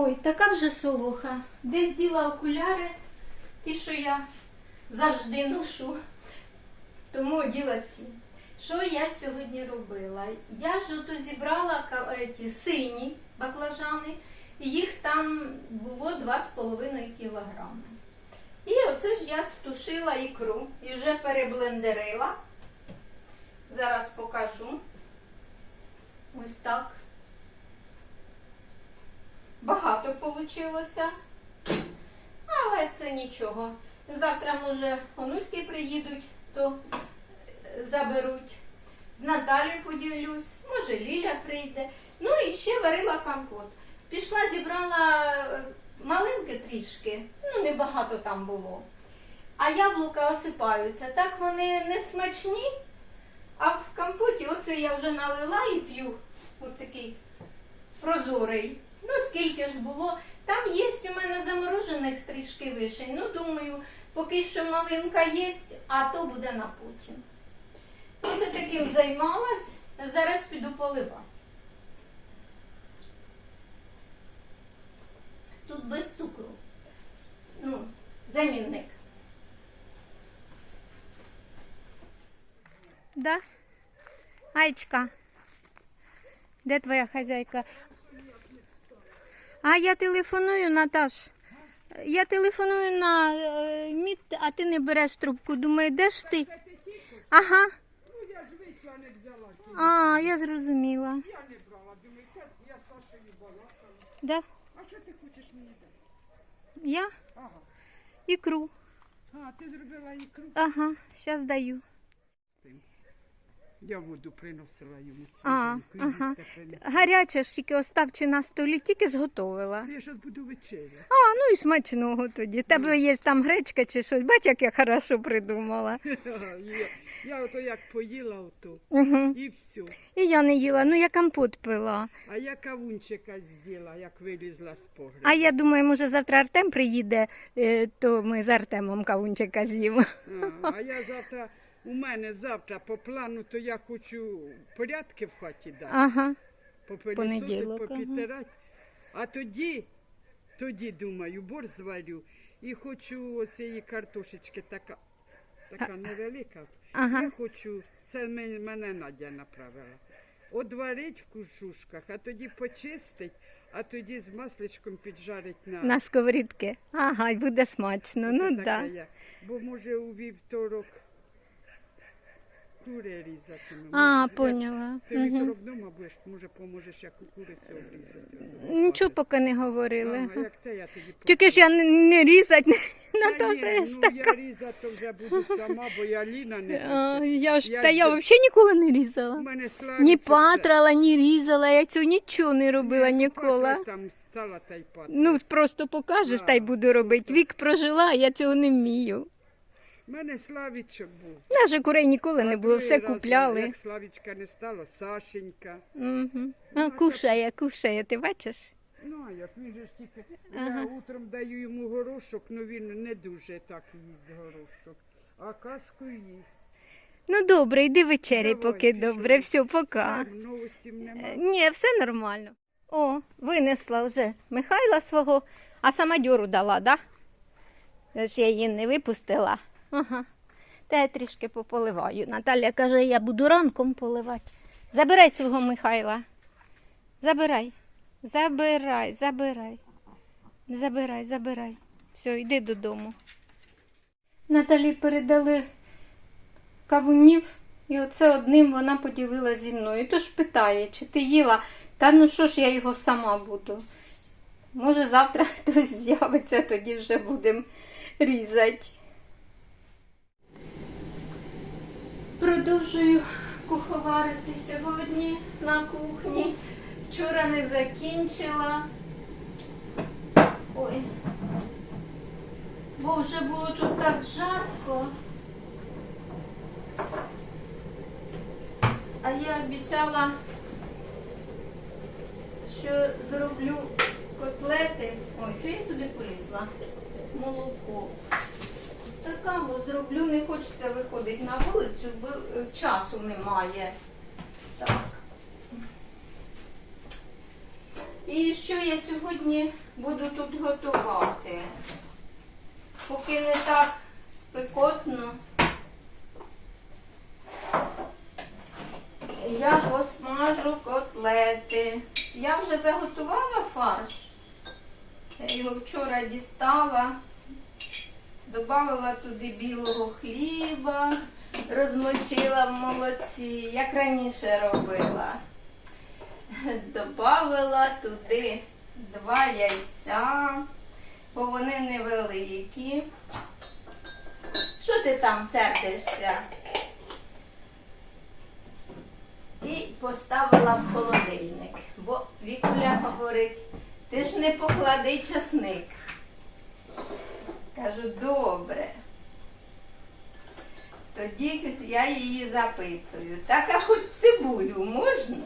Ой, така вже солоха. Десь діла окуляри, ті, що я завжди ношу. Тому оділа ці. Що я сьогодні робила? Я ж ото зібрала е, ті сині баклажани, їх там було 2,5 кілограми. І оце ж я стушила ікру і вже переблендерила. Зараз покажу. Ось так. Багато вийшло. Але це нічого. Завтра, може, онуки приїдуть, то е, заберуть. З Наталією поділюсь, може Ліля прийде. Ну і ще варила компот. Пішла, зібрала е, малинки трішки, ну небагато там було. А яблука осипаються. Так вони не смачні, а в компоті оце я вже налила і п'ю. Ось такий прозорий. Ну, скільки ж було. Там є у мене заморожених трішки вишень. Ну, думаю, поки що малинка є, а то буде на потім. Оце таким займалась. Зараз піду поливати. Тут без цукру. Ну, замінник. Да? Айчка. Де твоя хазяйка? А я телефоную, Наташ. Я телефоную на е, міт, а ти не береш трубку. Думаю, де ж ти? Ага. Ну, я ж вийшла, не взяла. ті. А, я зрозуміла. Я не брала, думаю, так, я з Сашею балакала. Да? А що ти хочеш мені дати? Я Ага. ікру. А, ти зробила ікру? Ага, зараз даю. Я воду приносила йому А, свіженьку, ага. їсти принесла. Гаряче ж тільки оставчи на столі, тільки зготовила. Я зараз буду вечеря. А, ну і смачного тоді. Тебе є там гречка чи щось. Бач, як я хорошо придумала. я, я ото як поїла ото, Угу. і все. І я не їла, ну я компот пила. А я кавунчика з'їла, як вилізла з погляду. А я думаю, може завтра Артем приїде, е, то ми з Артемом кавунчика з'їмо. А, а я завтра, у мене завтра по плану, то я хочу порядки в хаті дати. Ага. Понеділок, ага. попітирати. А тоді, тоді думаю, борщ зварю і хочу ось її картошечки така, така невелика. Ага. Я хочу, це мен- мене Надя направила. Одварить в кушушках, а тоді почистить, а тоді з масличком піджарить на, На сковорідки. Ага, й буде смачно. Ну таке да. я. Бо може у вівторок кури різати. А, поняла. Ти вдома будеш, може поможеш, як курицю обрізати. Нічого поки не говорили. Ага, як те я тоді Тільки ж я не, не різать, не, Та Наташа, ні, я ж ну, така. я різати то вже буду сама, бо я Ліна не А, я ж, Я та я взагалі ніколи не У різала. мене Ні патрала, ні різала, я цього нічого не робила Ні, ніколи. Там стала та й патра. Ну, просто покажеш, та й буду робити. Вік прожила, я цього не вмію. У мене Славічок був. Наже курей ніколи не було, другий все раз, купляли. Як Славічка не стало, Сашенька. Угу. А, кушає, кушає, ти бачиш? Ну, а як він же ж тільки. Я утром даю йому горошок, ну він не дуже так їсть горошок. А кашку їсть. Ну добре, йди вечері, Давай, поки пішов. добре, все, пока. Сам нема. Е, Ні, все нормально. О, винесла вже Михайла свого, а сама дьору дала, да? Ж я її не випустила. Ага. Та я трішки пополиваю. Наталя каже, я буду ранком поливати. Забирай свого Михайла. Забирай. Забирай, забирай. Забирай, забирай. Все, йди додому. Наталі передали кавунів, і оце одним вона поділила зі мною. Тож питає, чи ти їла? Та ну що ж я його сама буду. Може, завтра хтось з'явиться, тоді вже будемо різати. Продовжую куховарити сьогодні на кухні. Вчора не закінчила. Ой. Бо вже було тут так жарко. А я обіцяла, що зроблю котлети. Ой, що я сюди полізла? Молоко. Такаво зроблю, не хочеться виходити на вулицю, бо е, часу немає. Так. І що я сьогодні буду тут готувати? Поки не так спекотно. Я посмажу котлети. Я вже заготувала фарш. Я його вчора дістала, додала туди білого хліба, розмочила в молоці, як раніше робила. Добавила туди два яйця, бо вони невеликі. Що ти там сердишся? І поставила в холодильник, бо Вікуля говорить, ти ж не поклади часник. Кажу, добре. Тоді я її запитую, так а хоч цибулю можна?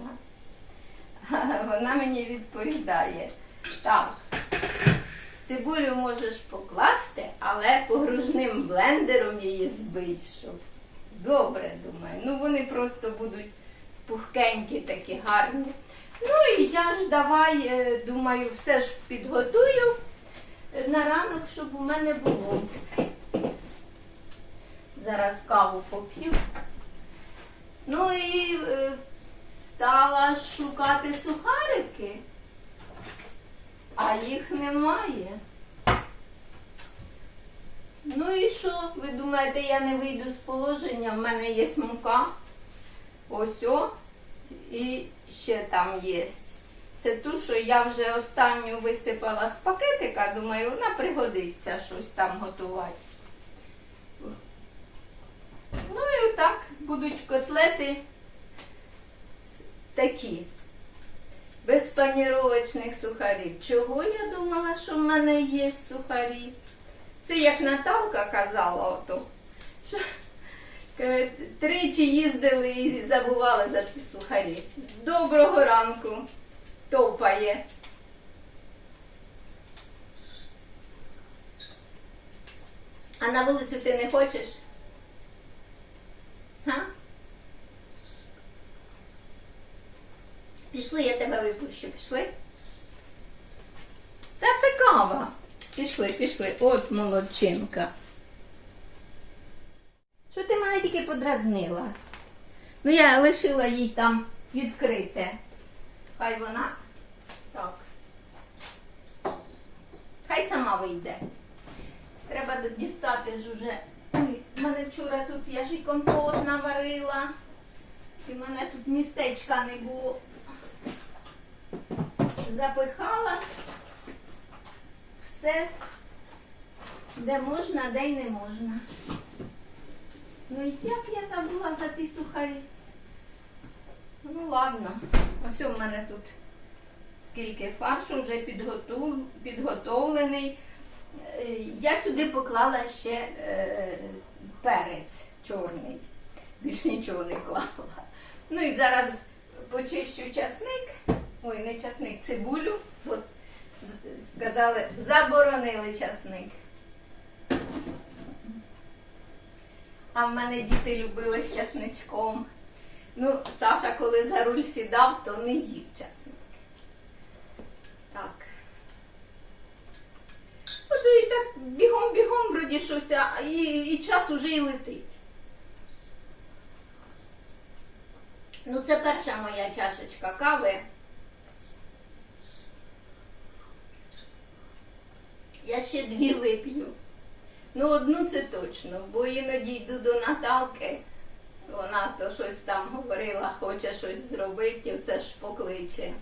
Вона мені відповідає, так, цибулю можеш покласти, але погружним блендером її збить, щоб. Добре, думаю. Ну вони просто будуть пухкенькі, такі гарні. Ну і я ж давай, е, думаю, все ж підготую на ранок, щоб у мене було. Зараз каву поп'ю. Ну і е, стала шукати сухарики, а їх немає. Ну і що? Ви думаєте, я не вийду з положення? В мене є мука. Ось о. І ще там є. Це ту, що я вже останню висипала з пакетика, думаю, вона пригодиться щось там готувати. Ну і отак будуть котлети такі, без паніровочних сухарів. Чого я думала, що в мене є сухарі? Це як Наталка казала, ото, що е, тричі їздили і забували за ті сухарі. Доброго ранку, топає. А на вулицю ти не хочеш? Га? Пішли, я тебе випущу, пішли. Та це кава. Пішли, пішли. От молодчинка. Що ти мене тільки подразнила? Ну я лишила їй там відкрите. Хай вона. Так. Хай сама вийде. Треба дістати ж уже. В мене вчора тут я ж і компот наварила. І в мене тут містечка не було. Запихала все, де можна, де й не можна. Ну і як я забула за ті сухарі? Ну ладно, ось у мене тут скільки фаршу вже підготов... підготовлений. Е, Я сюди поклала ще е, перець чорний. Більш нічого не клала. Ну і зараз почищу часник. Ой, не часник, цибулю. Бо сказали, заборонили часник. А в мене діти любили з часничком. Ну, Саша, коли за руль сідав, то не їв часник. Так. Оце і так бігом-бігом вроді щось, і, і час уже і летить. Ну, це перша моя чашечка кави. Я ще дві вип'ю. Ну, одну це точно, бо іноді йду до Наталки. Вона то щось там говорила, хоче щось зробити, це ж покличе.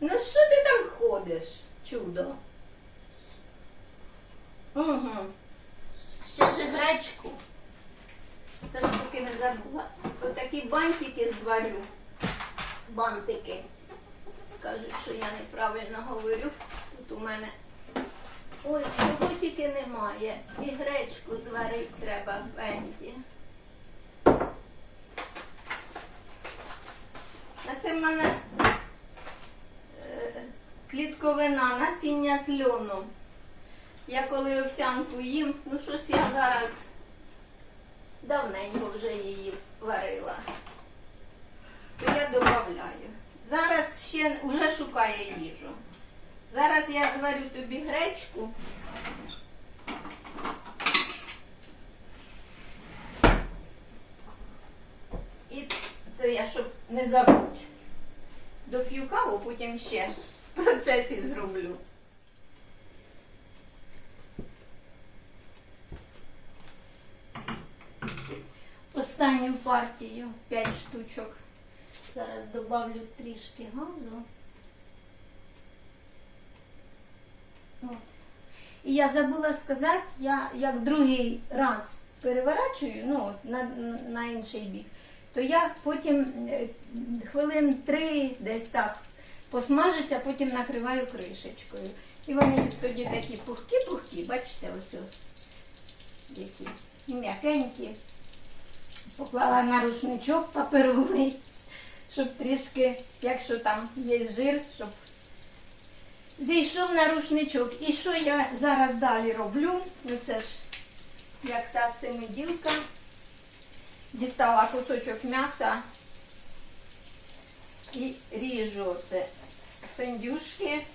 Ну що ти там ходиш, чудо? Угу. Ще ж гречку. Це ж поки не забула. Отакі бантики зварю. Бантики. Скажуть, що я неправильно говорю. Тут у мене. Ой, чого тільки немає. І гречку зварити треба в бенді. А це в мене клітковина, насіння з льону. Я коли овсянку їм, ну щось я зараз давненько вже її варила. То я додаю. Зараз ще вже шукає їжу. Зараз я зварю тобі гречку. І це я щоб не забудь. Доп'ю каву, потім ще процесі зроблю. Останню партію 5 штучок. Зараз добавлю трішки газу. От. І я забула сказати, я як другий раз переворачую ну, от, на, на інший бік, то я потім е, хвилин три десь так посмажиться, потім накриваю кришечкою. І вони тоді такі пухкі-пухкі, бачите, ось які м'якенькі. Поклала на рушничок паперовий, щоб трішки, якщо там є жир, щоб зійшов на рушничок. І що я зараз далі роблю? Ну це ж як та семиділка. Дістала кусочок м'яса і ріжу оце фендюшки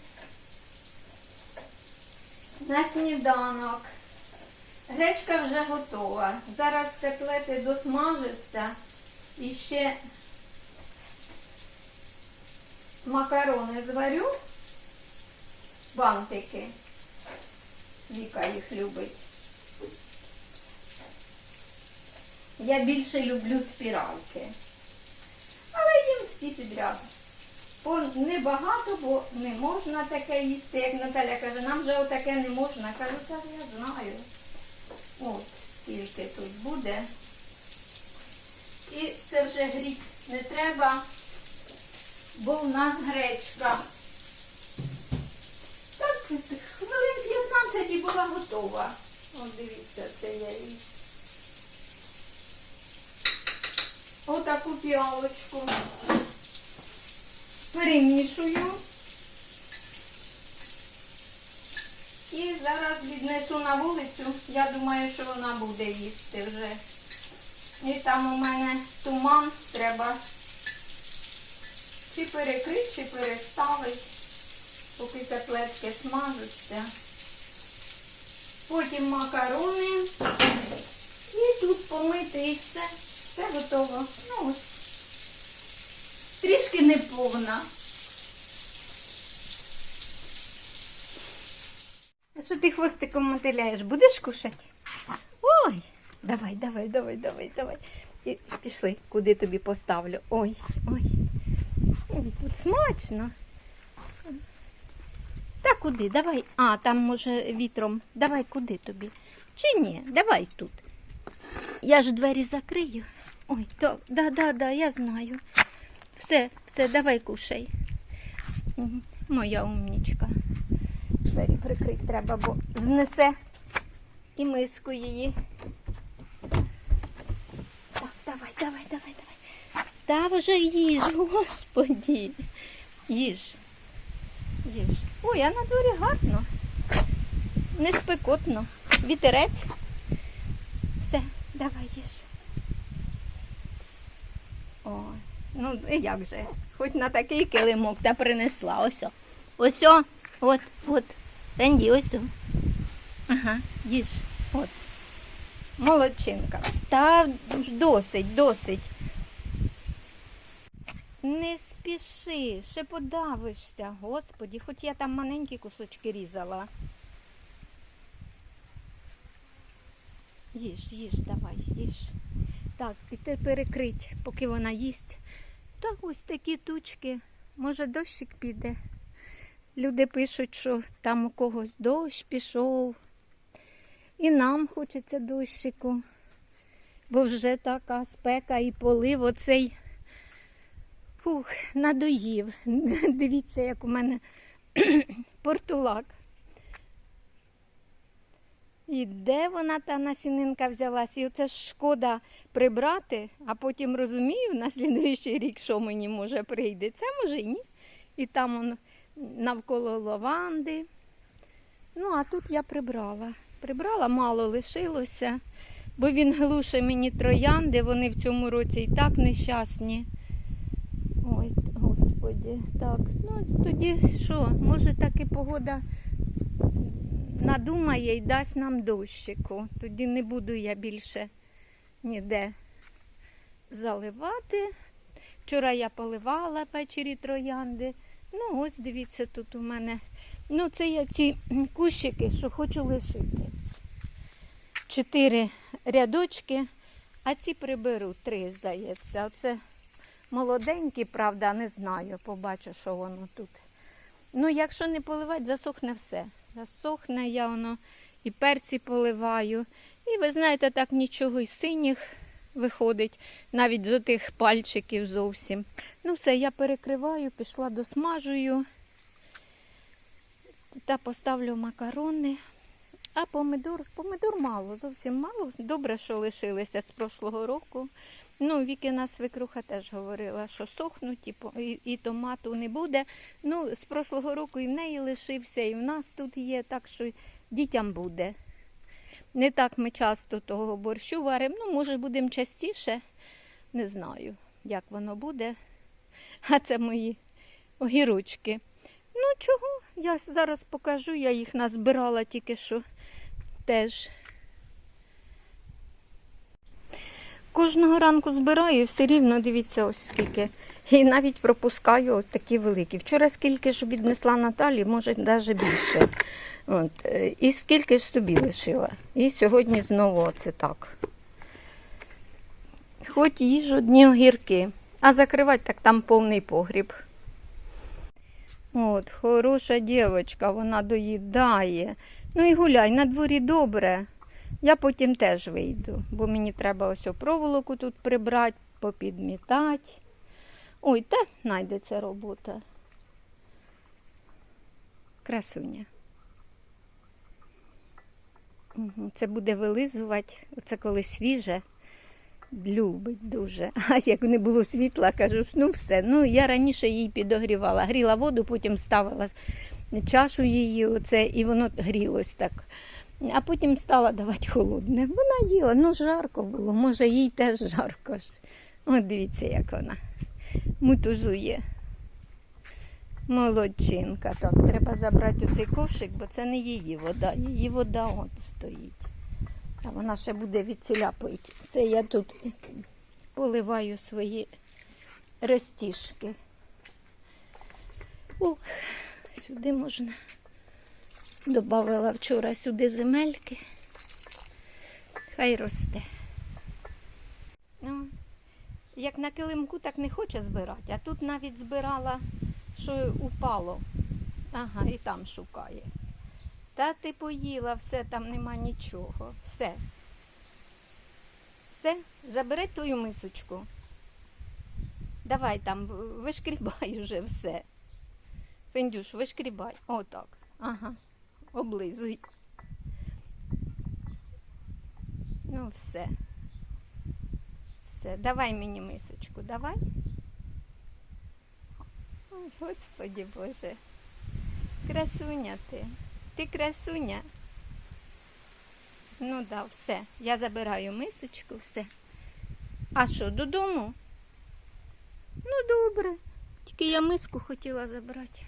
на сніданок. Гречка вже готова. Зараз котлети досмажаться і ще макарони зварю, бантики. Віка їх любить. Я більше люблю спіральки. Але їм всі підряд. Небагато, бо не можна таке їсти, як Наталя каже, нам вже отаке не можна. Кажу, так я знаю. От скільки тут буде. І це вже гріть не треба, бо в нас гречка. Так, хвилин 15 і була готова. От дивіться, це я її. Отаку піалочку перемішую. І зараз віднесу на вулицю. Я думаю, що вона буде їсти вже. І там у мене туман треба чи перекрити, чи переставити, поки котлетки смажуться. Потім макарони. І тут помити все. Все готово. Ну ось. Трішки неповна. А що ти хвостиком мотиляєш? Будеш кушати? Ой, давай, давай, давай, давай, давай. І пішли, куди тобі поставлю. Ой, ой. Тут смачно. Та куди? Давай. А, там може вітром. Давай куди тобі? Чи ні? Давай тут. Я ж двері закрию. Ой, так, да, да, да, я знаю. Все, все, давай кушай. Моя умнічка. Двері прикрити треба, бо знесе і миску її. Так, давай, давай, давай, давай. Та вже їж, господі. Їж. Їж. Ой, а на дворі гарно. Не спекотно. Вітерець. Все, давай їж. Ой, ну як же? Хоч на такий килимок та принесла. Ось. Ось, от, от. Фенді, ось. Ага, їж. От. Молодчинка. Став досить, досить. Не спіши, ще подавишся, господі, хоч я там маленькі кусочки різала. Їж, їж, давай, їж. Так, піти перекрить, поки вона їсть. Так ось такі тучки. Може, дощик піде. Люди пишуть, що там у когось дощ пішов. І нам хочеться дощику. Бо вже така спека і полив оцей фух, надоїв. Дивіться, як у мене портулак. І де вона та насінинка взялась? І оце шкода прибрати, а потім розумію, на слідуючий рік, що мені може прийде. Це може і ні. І там он навколо лаванди. Ну, а тут я прибрала. Прибрала, мало лишилося, бо він глуше мені троянди, вони в цьому році і так нещасні. Ой, господи. вроді. Так, ну тоді що, може так і погода надумає і дасть нам дощику. Тоді не буду я більше ніде заливати. Вчора я поливала ввечері троянди. Ну, ось дивіться, тут у мене. Ну, це я ці кущики, що хочу лишити. Чотири рядочки, а ці приберу три, здається. Оце молоденькі, правда, не знаю. Побачу, що воно тут. Ну, якщо не поливати, засохне все. Засохне я воно і перці поливаю. І ви знаєте, так нічого і синіх виходить, навіть з отих пальчиків зовсім. Ну, все, я перекриваю, пішла досмажую та поставлю макарони. А помидор, помидор мало, зовсім мало. Добре, що лишилися з прошлого року. Ну, Вікина свекруха теж говорила, що сохнуть і, і, і томату не буде. Ну, з прошлого року і в неї лишився, і в нас тут є, так що дітям буде. Не так ми часто того борщу варимо. Ну, може, будемо частіше. Не знаю, як воно буде. А це мої огірочки. Ну, чого? Я зараз покажу, я їх назбирала тільки що теж. Кожного ранку збираю, і все рівно дивіться, ось скільки. І навіть пропускаю ось такі великі. Вчора скільки ж віднесла Наталі, може навіть більше. От. е, І скільки ж собі лишила. І сьогодні знову оце так. Хоч їж одні огірки, а закривати так там повний погріб. От, хороша дівчинка, вона доїдає. Ну і гуляй, на дворі добре. Я потім теж вийду, бо мені треба ось проволоку тут прибрати, попідмітати. Ой, та знайдеться робота. Красуня. Це буде вилизувати, оце коли свіже. Любить дуже. А як не було світла, кажу, ну все. Ну, я раніше її підогрівала. Гріла воду, потім ставила чашу її, оце, і воно грілось так. А потім стала давати холодне. Вона їла, ну жарко було, може їй теж жарко. От дивіться, як вона мутузує. Молодчинка. Так, треба забрати оцей кошик, бо це не її вода. Її вода от стоїть. А вона ще буде від пити. Це я тут поливаю свої ростіжки. О, сюди можна. Добавила вчора сюди земельки. Хай росте. Ну, як на килимку, так не хоче збирати. А тут навіть збирала, що упало. Ага, і там шукає. Та ти поїла, все, там нема нічого. Все. Все, забери твою мисочку. Давай там, вишкрібай уже все. Фендюш, вишкрібай. Отак. Ага. Облизуй. Ну, все. Все, давай мені мисочку, давай. Ой, Господі Боже. Красуня ти. Ти красуня. Ну да, все. Я забираю мисочку, все. А що, додому? Ну, добре. Тільки я миску хотіла забрати.